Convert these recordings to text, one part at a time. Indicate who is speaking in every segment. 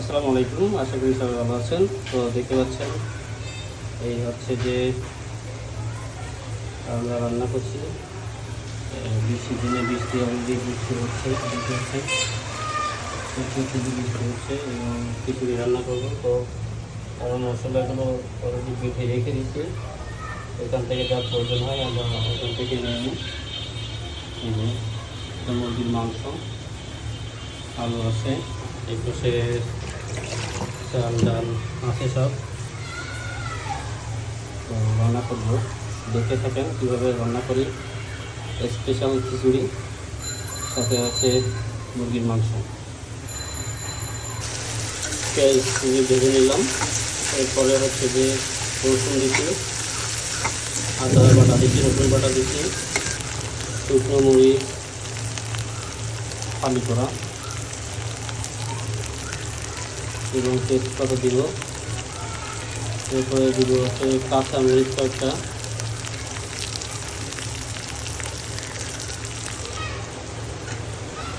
Speaker 1: আসসালামু আলাইকুম, আশা করি সবাই ভালো আছেন। তো দেখতে পাচ্ছেন, এই হচ্ছে যে আমরা রান্না করছি। বৃষ্টি দিনে বৃষ্টি অলরেডি বৃষ্টি হচ্ছে, দেখতে পাচ্ছেন। প্রচুর বৃষ্টি হচ্ছে এবং খিচুড়ি রান্না করব। তো আমরা মশলাগুলো অলরেডি বেঁধে রেখে দিচ্ছি এখান থেকে যা প্রয়োজন হয় আমরা ওখান থেকে নিয়ে নিই। মুরগির মাংস, আলু আছে পাশে চাল ডাল আছে সব। তো রান্না করব। দেখে থাকেন কীভাবে রান্না করি। স্পেশাল খিচুড়ি, সাথে আছে মুরগির মাংস। পেঁয়াজ ভেজে নিলাম। এরপরে হচ্ছে যে রসুন দিচ্ছি, আদা বাটা দিচ্ছি, রসুন বাটা দিচ্ছি, শুকনো মরিচ ফালি করা। এবং তেজপাতা দিব? এরপরে দিব হচ্ছে কাঁচা মরিচ কয়েকটা।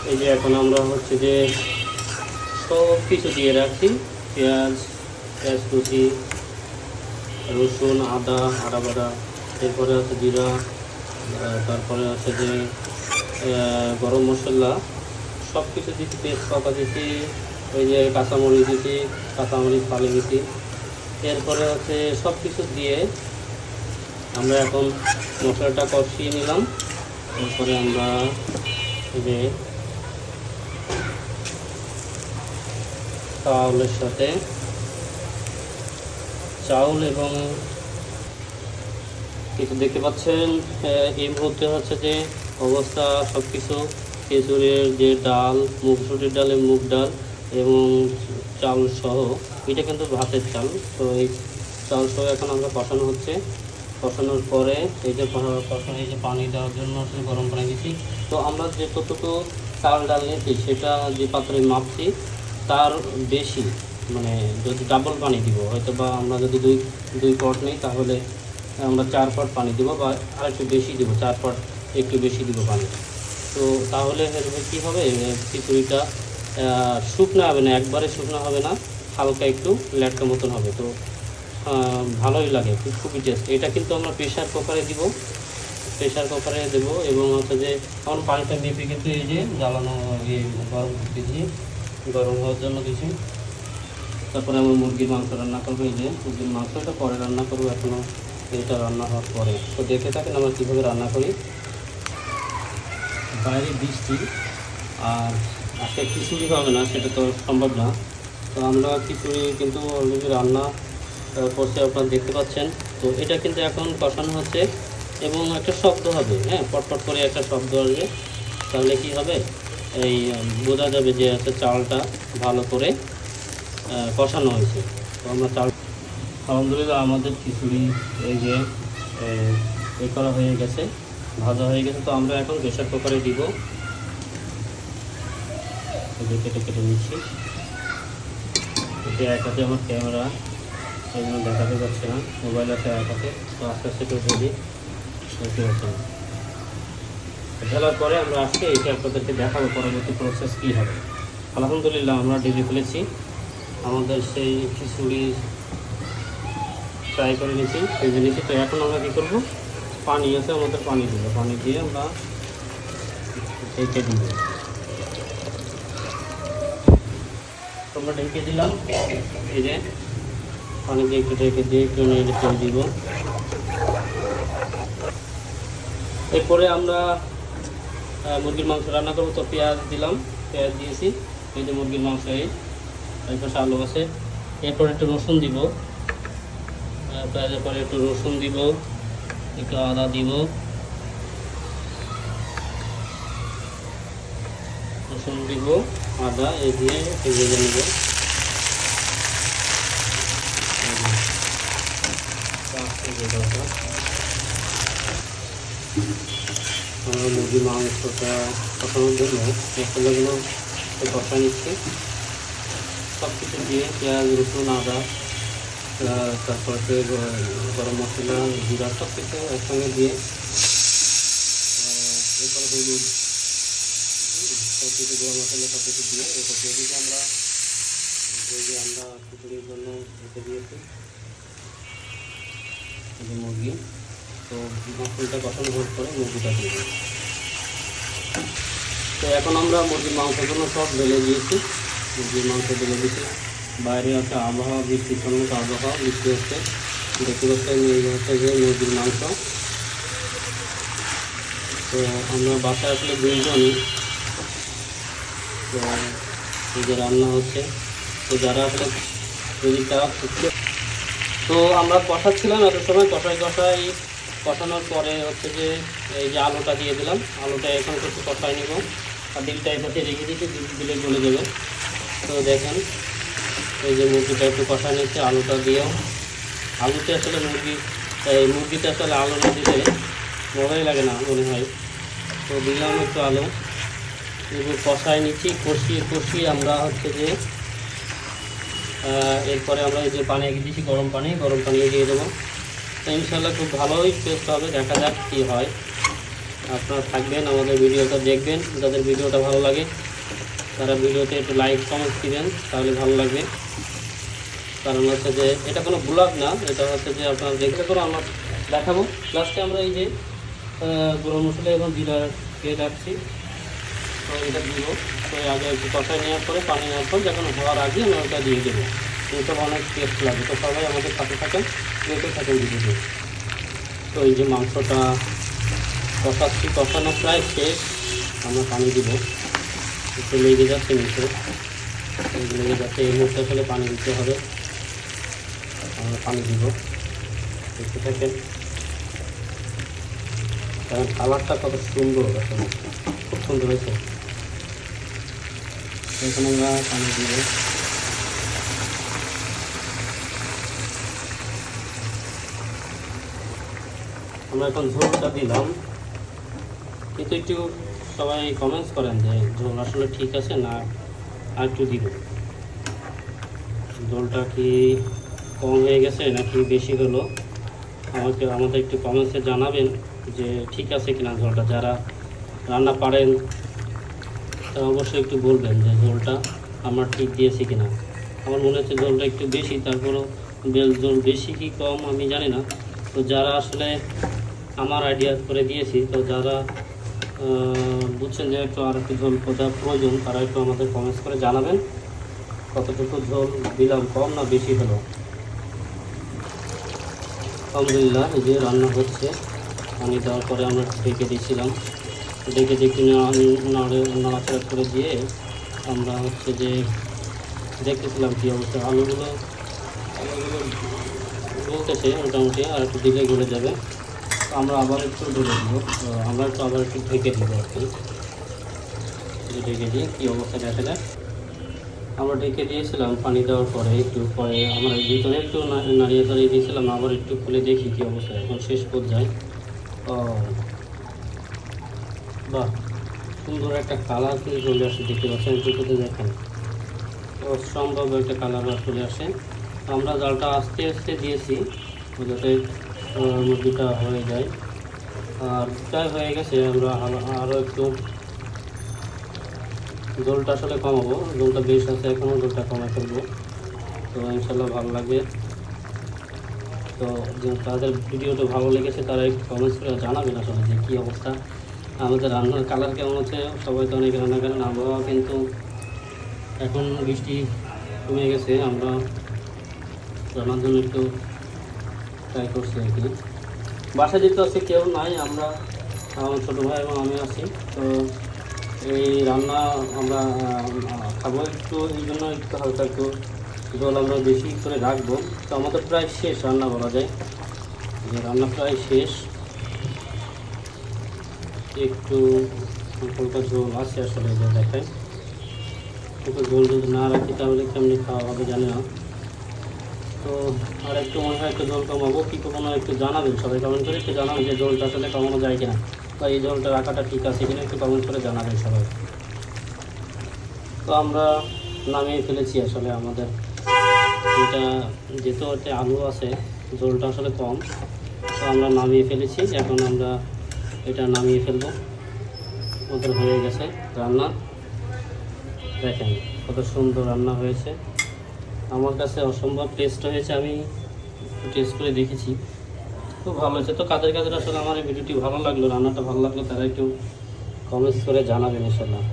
Speaker 1: এই যে এখন আমরা হচ্ছে যে সব কিছু দিয়ে রাখছি, পেঁয়াজ পেঁয়াজ কুচি রসুন, আদা আদা বাটা এরপরে আছে জিরা তারপরে আছে যে গরম মশলা সব কিছু দিচ্ছি, তেজপাতা দিচ্ছি ওই যে কাঁচামরিচ দিচ্ছি কাঁচামরিচ ফালি দিচ্ছি এরপরে হচ্ছে সব কিছু দিয়ে আমরা এখন মশলাটা কষিয়ে নিলাম। তারপরে আমরা যে চাউলের সাথে চাউল এবং কিছু দেখতে পাচ্ছেন এই মুহূর্তে হচ্ছে যে অবস্থা সব কিছু খেজুরের যে ডাল মুগশুটির ডালে মুগ ডাল এবং চাল সহ, এটা কিন্তু ভাতের চাল। তো এই চাল সহ এখন আমরা কষানো হচ্ছে। কষানোর পরে এই যে কষানো এই যে পানি দেওয়ার জন্য আসলে গরম পানি দিচ্ছি। তো আমরা যে যতটুকু চাল ডাল নিয়েছি সেটা যে পাত্রে মাপছি, তার বেশি মানে যদি ডাবল পানি দিব হয়তো বা আমরা যদি দুই দুই পট নিই, তাহলে আমরা চার পট পানি দিব বা আরেকটু বেশি দিব, চার পট একটু বেশি দিব পানি। তো তাহলে কী হবে? খিচুড়িটা শুকনো হবে না, একবারে শুকনো হবে না, হালকা একটু ল্যাটকা মতন হবে। তো ভালোই লাগে, খুব, খুবই টেস্ট এটা কিন্তু আমরা প্রেশার কুকারে দিব প্রেশার কুকারে দেবো এবং হচ্ছে যে, এখন পানিটা মেপে কিন্তু এই যে জ্বালানো ইয়ে গরম দিয়েছি গরম হওয়ার জন্য কিছু তারপরে আমি মুরগির মাংস রান্না করব, এই যে মুরগির মাংস, এটা পরে রান্না করব এখনও এটা রান্না হওয়ার পরে। তো দেখে থাকেন আমরা কীভাবে রান্না করি। বাইরে বৃষ্টি আর আজকে খিচুড়ি হবে না, সেটা তো সম্ভব না। তো আমরা খিচুড়ি কিন্তু অলরেডি রান্না করছি, আপনারা দেখতে পাচ্ছেন। তো এটা কিন্তু এখন কষানো হচ্ছে এবং একটা শব্দ হবে হ্যাঁ? পটপট করে একটা শব্দ আসবে। তাহলে কি হবে? এই বোঝা যাবে যে হচ্ছে চালটা ভালো করে কষানো হয়েছে। তো আমরা চাল আলহামদুলিল্লাহ আমাদের খিচুড়ি এই যে এ করা হয়ে গেছে, ভাজা হয়ে গেছে। তো আমরা এখন প্রেশার কুকারে দিব। এই কেটে কেটে নিচ্ছি। এটা এক হাতে আমার ক্যামেরা এই জন্য দেখাতে পারছে না। মোবাইল আছে এক হাতে, তো আস্তে আস্তে একটু ঢেলি দেখতে পাচ্ছেন? ঢেলার পরে আমরা আজকে এটা আপনাদেরকে দেখাবো পরবর্তী প্রসেস কী হবে। আলহামদুলিল্লাহ, আমরা ঢেলে ফেলেছি। আমাদের সেই খিচুড়ি ফ্রাই করে নিয়েছি, ভেজে নিয়েছি। তো এখন আমরা কী করব? পানি আছে, আমাদের পানি দিব পানি দিয়ে আমরা ঢেকে দিব তোমরা ঢেকে দিলাম। এই যে পানি দিয়ে একটু ঢেকে দিয়ে একটু করে দিব। এরপরে আমরা মুরগির মাংস রান্না করব। তো পেঁয়াজ দিলাম, পেঁয়াজ দিয়েছি। এই যে মুরগির মাংস, এই পাশে আলু আছে। এরপর একটু রসুন দিব। পেঁয়াজের পরে একটু রসুন দিব। একটু আদা দিব। রসুন দিব আদা এই দিয়ে একটু ভেজে নেব আমরা মুরগির মাংসটা কষানোর জন্য মশলাগুলো একটু কষা নিচ্ছি সব কিছু দিয়ে পেঁয়াজ রসুন আদা আহ, তারপর হচ্ছে গ- গরম মশলা জিরা সব কিছু একসঙ্গে দিয়ে আহ, এরপরে হলুদ হুম, সব কিছু গরম মশলা সব কিছু দিয়ে এরপর যদি আমরা এই যে আমরা খিচুড়ির জন্য রেখে দিয়েছি। মুরগি। তো ফুলটা কষানো ভোট করে মুরগিটা দিয়ে তো এখন আমরা মুরগির মাংসগুলো সব ঢেলে দিয়েছি মুরগির মাংস ঢেলে দিয়েছি বাইরে আছে আবহাওয়া বৃষ্টির সম্মত আবহাওয়া বৃষ্টি হচ্ছে। দেখতে পাচ্ছেন এই হচ্ছে যে মুরগির মাংস। তো আমরা বাসায় আসলে দুইজনই তো এই যে রান্না হচ্ছে, তো যারা যদি তারা তো আমরা কষাচ্ছিলাম এত সময়, কষাই কষাই কষানোর পরে হচ্ছে যে এই যে আলুটা দিয়ে দিলাম, আলুটা এখন একটু কষাই নিব। আর এই পাশে রেখে দিয়েছি, ডিম দিলে গলে যাবে। তো দেখেন, এই যে মুরগিটা একটু কষাই নিচ্ছে, আলুটা দিয়েও। আলুতে আসলে মুরগি, এই মুরগিতে আসলে আলু না দিলে মজাই লাগে না, মনে হয়। তো দিলাম একটু আলু। কষাই নিচ্ছি, কষিয়ে কষিয়ে আমরা হচ্ছে যে এরপরে আমরা এই যে পানি এগিয়ে দিচ্ছি গরম পানি গরম পানি দিয়ে দেবো। তো ইনশাল্লাহ খুব ভালোই টেস্ট হবে, দেখা যাক কী হয়। আপনারা থাকবেন, আমাদের ভিডিওটা দেখবেন, যাদের ভিডিওটা ভালো লাগে, তারা ভিডিওতে একটু লাইক কমেন্ট দিবেন, তাহলে ভালো লাগবে। কারণ হচ্ছে যে, এটা কোনো ব্লগ না, এটা হচ্ছে যে আপনারা দেখলে করে আমরা দেখাবো। লাস্টে আমরা এই যে গরম মশলা এবং জিরা দিয়ে রাখছি। তো এটা দিব। তো আগে একটু কষাই নেওয়ার পরে পানি নেওয়ার পর যখন হওয়ার আগে আমরা ওটা দিয়ে দেবো। এটা অনেক টেস্ট লাগে। তো সবাই আমাদের সাথে থাকেন, দেখে থাকেন ভিডিওতে তো এই যে মাংসটা কষাচ্ছি, কষানো প্রায় শেষ। আমরা পানি দিব। একটু লেগে যাচ্ছে নিচে। লেগে যাচ্ছে। এই মুহূর্তে আসলে পানি দিতে হবে। আমরা পানি দিব। দেখতে থাকেন। কারণ কালারটা কত সুন্দর। খুব সুন্দর হয়েছে। এখানে আমরা পানি আমরা এখন ঝোলটা দিলাম। কিন্তু একটু সবাই কমেন্টস করেন যে ঝোল আসলে ঠিক আছে না আর একটু দিব ঝোলটা কি কম হয়ে গেছে নাকি বেশি হলো? আমাকে, আমাদের একটু কমেন্টসে জানাবেন যে ঠিক আছে কিনা ঝোলটা। যারা রান্না পারেন তা অবশ্যই একটু বলবেন যে ঝোলটা আমরা ঠিক দিয়েছি কিনা। আমার মনে হচ্ছে ঝোলটা একটু বেশি, তারপরও বেল ঝোল বেশি কি কম আমি জানি না। তো যারা আসলে আমার আইডিয়া করে দিয়েছি, তো যারা বুঝছেন যে একটু আর একটু ঝোল কোথাও প্রয়োজন, তারা একটু আমাদের কমেন্টস করে জানাবেন। কতটুকু ঝোল দিলাম, কম না বেশি হলো? আলহামদুলিল্লাহ, এই যে রান্না হচ্ছে, পানি দেওয়ার পরে আমরা ঢেকে দিয়েছিলাম। দেখি নাড়ে নাড়াচাড়া করে দিয়ে আমরা হচ্ছে যে দেখতেছিলাম কী অবস্থা। আলুগুলো আলুগুলো গলতেছে মোটামুটি, আর একটু দিলে গলে যাবে। আমরা আবার একটু ঢেকে দিব। আমরা একটু আবার একটু ঢেকে দিব আর কি। ঢেকে দিই কী অবস্থা দেখা যায় আমরা ঢেকে দিয়েছিলাম পানি দেওয়ার পরে একটু পরে আমরা ভিতরে একটু নাড়িয়ে দাঁড়িয়ে দিয়েছিলাম, আবার একটু খুলে দেখি কী অবস্থা। এখন শেষ পর্যায়ে। বাহ, সুন্দর একটা কালার কিন্তু চলে আসে দেখতে পাচ্ছেন দুটোতে দেখেন। অসম্ভব একটা কালার চলে আসে। আমরা জালটা আস্তে আস্তে দিয়েছি যাতে মুরগিটা হয়ে যায়। আর প্রায় হয়ে গেছে, আমরা আরো- আরও একটু জলটা আসলে কমাবো। জলটা বেশ আছে এখনও জলটা কমে ফেলব। তো ইনশাল্লাহ ভালো লাগবে। তো তাদের ভিডিওটা ভালো লেগেছে, তারা একটু কমেন্টস করে জানাবেন আসলে যে কী অবস্থা। আমাদের রান্নার কালার কেমন আছে? সবাই তো অনেক রান্না করেন আবহাওয়া কিন্তু এখন বৃষ্টি কমে গেছে, আমরা রান্নার জন্য একটু ট্রাই করছি আর কি। বাসায় যেতে হচ্ছে কেউ নাই, আমরা, আমার ছোটো ভাই এবং আমি আছি, তো এই রান্না আমরা খাব একটু, এই জন্য একটু হালকা একটু জল আমরা বেশি করে রাখব। তো আমাদের প্রায় শেষ রান্না বলা যায়। যে রান্না প্রায় শেষ। একটু হালকা ঝোল আছে আসলে যে দেখায় একটু ঝোল যদি না রাখি তাহলে কেমনি খাওয়া হবে জানি না। তো আর একটু মনে হয় একটু জল কমাবো, কী কমানো একটু জানাবেন সবাই কমেন্ট করে, একটু জানাবেন যে জলটা আসলে কমানো যায় কিনা। বা এই জলটা রাখাটা ঠিক আছে কিনা একটু কমেন্ট করে জানাবেন সবাই। তো আমরা নামিয়ে ফেলেছি আসলে আমাদের। এটা যেহেতু আলু আছে জলটা আসলে কম। তো আমরা নামিয়ে ফেলেছি, এখন আমরা এটা নামিয়ে ফেলব। আমাদের হয়ে গেছে রান্না। দেখেন কত সুন্দর রান্না হয়েছে। আমার কাছে অসম্ভব টেস্ট হয়েছে, আমি টেস্ট করে দেখেছি। খুব ভালো হয়েছে। তো কাদের কাদের আসলে আমার এই ভিডিওটি ভালো লাগল, রান্নাটা ভালো লাগল, তারা একটু কমেন্টস করে জানাবেন ইনশাল্লাহ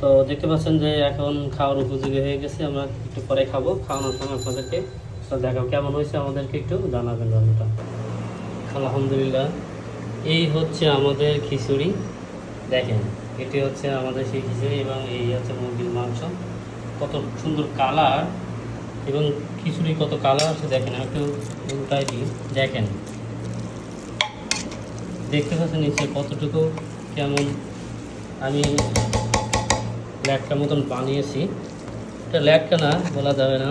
Speaker 1: তো দেখতে পাচ্ছেন যে এখন খাওয়ার উপযোগী হয়ে গেছে। আমরা একটু পরে খাব, খাওয়ানোর সময় আপনাদেরকে দেখাও কেমন হয়েছে আমাদেরকে একটু জানাবেন রান্নাটা। আলহামদুলিল্লাহ। এই হচ্ছে আমাদের খিচুড়ি। দেখেন, এটি হচ্ছে আমাদের সেই খিচুড়ি এবং এই হচ্ছে মুরগির মাংস। কত সুন্দর কালার এবং খিচুড়ি কত কালার আছে দেখেন একটু উল্টাই দিই। দেখেন, দেখতে পাচ্ছেন নিচে কতটুকু কেমন আমি ল্যাটকা মতন বানিয়েছি। এটা ল্যাটকা না, বলা যাবে না।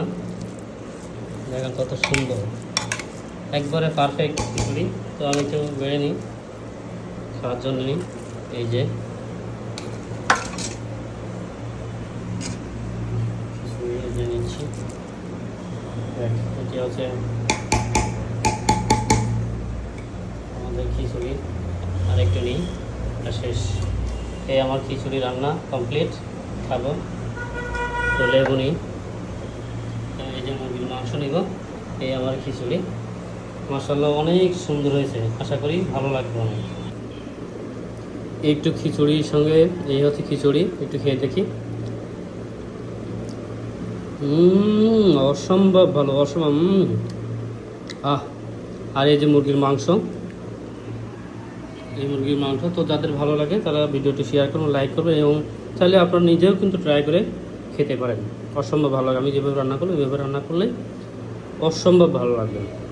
Speaker 1: দেখেন কত সুন্দর। একবারে পারফেক্ট খিচুড়ি তো আমি একটু বেড়ে নিই। খাওয়ার জন্য নিই। এই যে। নিচ্ছি। এটি হচ্ছে আমাদের খিচুড়ি। আর একটু নিই। এটা শেষ। এই আমার খিচুড়ি রান্না কমপ্লিট খাব। তো লেবু নিই। এই যে মুরগির মাংস নিব। এই আমার খিচুড়ি। মাসাল্লাহ অনেক সুন্দর হয়েছে। আশা করি ভালো লাগবে অনেক। একটু খিচুড়ির সঙ্গে, এই হচ্ছে খিচুড়ি, একটু খেয়ে দেখি। অসম্ভব ভালো, অসম্ভব। আহ, আর এই যে মুরগির মাংস। এই মুরগির মাংস তো যাদের ভালো লাগে, তারা ভিডিওটি শেয়ার করুন লাইক করবেন এবং চাইলে আপনারা নিজেও কিন্তু ট্রাই করে খেতে পারেন। অসম্ভব ভালো লাগে। আমি যেভাবে রান্না করব এভাবে রান্না করলে অসম্ভব ভালো লাগবে।